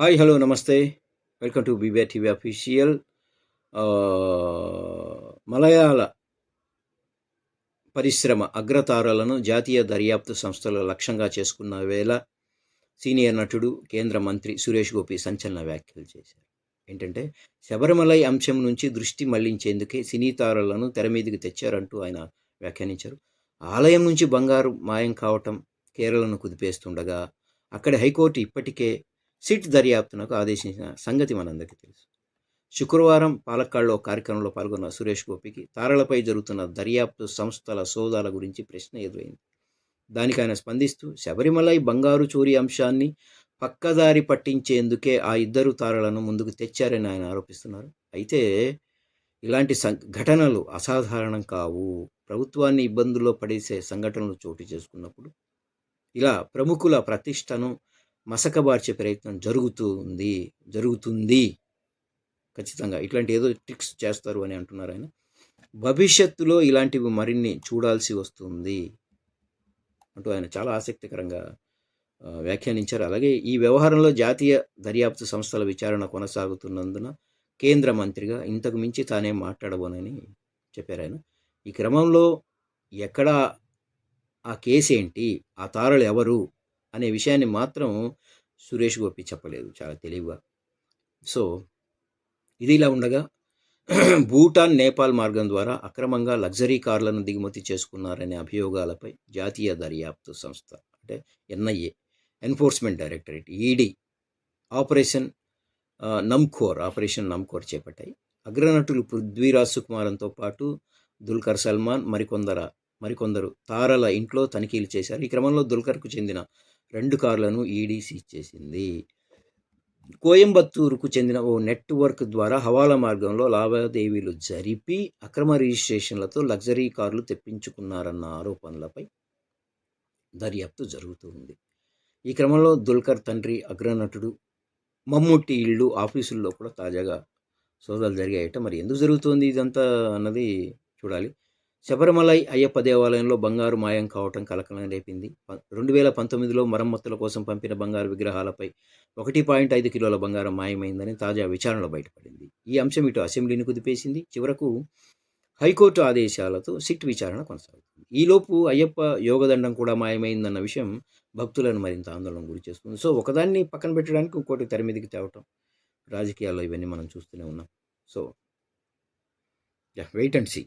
Hi hello నమస్తే welcome to BBR TV official మలయాళ పరిశ్రమ అగ్రతారలను జాతీయ దర్యాప్తు సంస్థలు లక్ష్యంగా చేసుకున్న వేళ సీనియర్ నటుడు కేంద్ర మంత్రి సురేష్ గోపి సంచలన వ్యాఖ్యలు చేశారు ఏంటంటే శబరిమలై అంశం నుంచి దృష్టి మళ్ళించేందుకే సినీ తారలను తెర మీదకి తెచ్చారంటూ ఆయన వ్యాఖ్యానించారు ఆలయం నుంచి బంగారు మాయం కావటం కేరళను కుదిపేస్తుండగా అక్కడి హైకోర్టు ఇప్పటికే సిట్ దర్యాప్తునకు ఆదేశించిన సంగతి మనందరికీ తెలుసు. శుక్రవారం పాలక్కాడ్లో కార్యక్రమంలో పాల్గొన్న సురేష్ గోపికి తారలపై జరుగుతున్న దర్యాప్తు సంస్థల సోదాల గురించి ప్రశ్న ఎదురైంది. దానికి ఆయన స్పందిస్తూ శబరిమలై బంగారు చోరీ అంశాన్ని పక్కదారి పట్టించేందుకే ఆ ఇద్దరు తారలను ముందుకు తెచ్చారని ఆయన ఆరోపిస్తున్నారు. అయితే ఇలాంటి ఘటనలు అసాధారణం కావు. ప్రభుత్వాన్ని ఇబ్బందుల్లో పడేసే సంఘటనలు చోటు చేసుకున్నప్పుడు ఇలా ప్రముఖుల ప్రతిష్టను మసకబార్చే ప్రయత్నం జరుగుతుంది జరుగుతుంది. ఖచ్చితంగా. ఇట్లాంటి ఏదో ట్రిక్స్ చేస్తారు అని అంటున్నారు ఆయన. భవిష్యత్తులో ఇలాంటివి మరిన్ని చూడాల్సి వస్తుంది అంటూ ఆయన చాలా ఆసక్తికరంగా వ్యాఖ్యానించారు. అలాగే ఈ వ్యవహారంలో జాతీయ దర్యాప్తు సంస్థల విచారణ కొనసాగుతున్నందున కేంద్ర మంత్రిగా ఇంతకు మించి తానే మాట్లాడబోనని చెప్పారు ఆయన. ఈ క్రమంలో ఎక్కడ ఆ కేసు ఏంటి ఆ తారలు ఎవరు? అనే విషయాన్ని మాత్రం సురేష్ గోపి చెప్పలేదు. చాలా తెలివిగా. సో ఇది ఇలా ఉండగా భూటాన్ నేపాల్ మార్గం ద్వారా అక్రమంగా లగ్జరీ కార్లను దిగుమతి చేసుకున్నారనే అభియోగాలపై జాతీయ దర్యాప్తు సంస్థ అంటే NIA enforcement directorate ED operation Numkhor operation Numkhor చేపట్టాయి. అగ్రనటులు పృథ్వీరాజ్ సుకుమారంతో పాటు దుల్కర్ సల్మాన్ మరికొందర మరికొందరు తారల ఇంట్లో తనిఖీలు చేశారు. ఈ క్రమంలో దుల్కర్కు చెందిన రెండు కార్లను ఈడీ సీజ్ చేసింది కోయంబత్తూరుకు చెందిన ఓ నెట్వర్క్ ద్వారా హవాలా మార్గంలో లావాదేవీలు జరిపి అక్రమ రిజిస్ట్రేషన్లతో లగ్జరీ కార్లు తెప్పించుకున్నారన్న ఆరోపణలపై దర్యాప్తు జరుగుతూ ఉంది. ఈ క్రమంలో దుల్కర్ తండ్రి అగ్రనటుడు మమ్ముట్టి ఇళ్ళు ఆఫీసుల్లో కూడా తాజాగా సోదాలు జరిగాయట. మరి ఎందుకు జరుగుతుంది ఇదంతా అన్నది చూడాలి. శబరిమలై అయ్యప్ప దేవాలయంలో బంగారు మాయం కావటం కలకలం రేపింది. రెండు వేల పంతొమ్మిదిలో మరమ్మతుల కోసం పంపిన బంగారు విగ్రహాలపై ఒకటి పాయింట్ ఐదు కిలోల బంగారం మాయమైందని తాజా విచారణలో బయటపడింది. ఈ అంశం ఇటు అసెంబ్లీని కుదిపేసింది. చివరకు హైకోర్టు ఆదేశాలతో సిట్ విచారణ కొనసాగుతుంది. ఈలోపు అయ్యప్ప యోగదండం కూడా మాయమైందన్న విషయం భక్తులను మరింత ఆందోళన గురి చేస్తుంది. సో ఒకదాన్ని పక్కన పెట్టడానికి ఇంకోటి తెర మీదకి తేవటం రాజకీయాల్లో ఇవన్నీ మనం చూస్తూనే ఉన్నాం. So wait and see.